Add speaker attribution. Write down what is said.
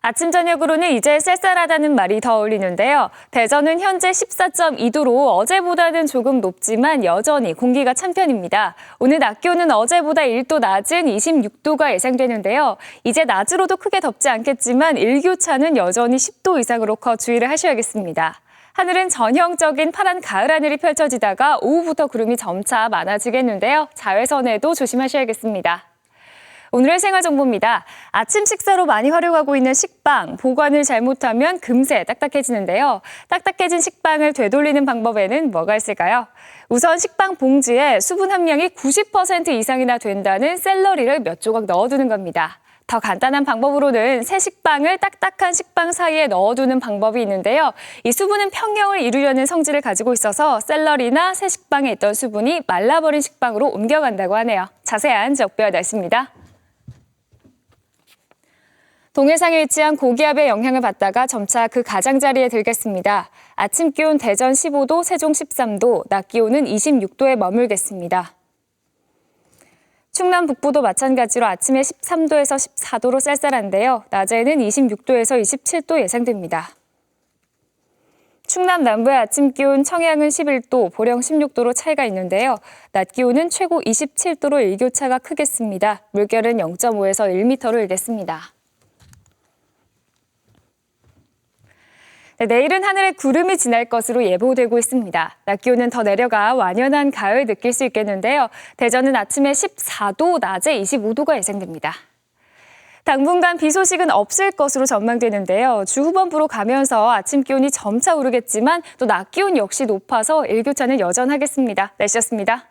Speaker 1: 아침 저녁으로는 이제 쌀쌀하다는 말이 더 어울리는데요. 대전은 현재 14.2도로 어제보다는 조금 높지만 여전히 공기가 찬 편입니다. 오늘 낮 기온은 어제보다 1도 낮은 26도가 예상되는데요. 이제 낮으로도 크게 덥지 않겠지만 일교차는 여전히 10도 이상으로 커 주의를 하셔야겠습니다. 하늘은 전형적인 파란 가을 하늘이 펼쳐지다가 오후부터 구름이 점차 많아지겠는데요. 자외선에도 조심하셔야겠습니다. 오늘의 생활 정보입니다. 아침 식사로 많이 활용하고 있는 식빵, 보관을 잘못하면 금세 딱딱해지는데요. 딱딱해진 식빵을 되돌리는 방법에는 뭐가 있을까요? 우선 식빵 봉지에 수분 함량이 90% 이상이나 된다는 샐러리를 몇 조각 넣어두는 겁니다. 더 간단한 방법으로는 새 식빵을 딱딱한 식빵 사이에 넣어두는 방법이 있는데요. 이 수분은 평형을 이루려는 성질을 가지고 있어서 샐러리나 새 식빵에 있던 수분이 말라버린 식빵으로 옮겨간다고 하네요. 자세한 적별 날씨입니다. 동해상에 위치한 고기압의 영향을 받다가 점차 그 가장자리에 들겠습니다. 아침 기온 대전 15도, 세종 13도, 낮 기온은 26도에 머물겠습니다. 충남 북부도 마찬가지로 아침에 13도에서 14도로 쌀쌀한데요. 낮에는 26도에서 27도 예상됩니다. 충남 남부의 아침 기온 청양은 11도, 보령 16도로 차이가 있는데요. 낮 기온은 최고 27도로 일교차가 크겠습니다. 물결은 0.5에서 1m로 일겠습니다. 네, 내일은 하늘에 구름이 지날 것으로 예보되고 있습니다. 낮 기온은 더 내려가 완연한 가을 느낄 수 있겠는데요. 대전은 아침에 14도, 낮에 25도가 예상됩니다. 당분간 비 소식은 없을 것으로 전망되는데요. 주 후반부로 가면서 아침 기온이 점차 오르겠지만 또 낮 기온 역시 높아서 일교차는 여전하겠습니다. 날씨였습니다.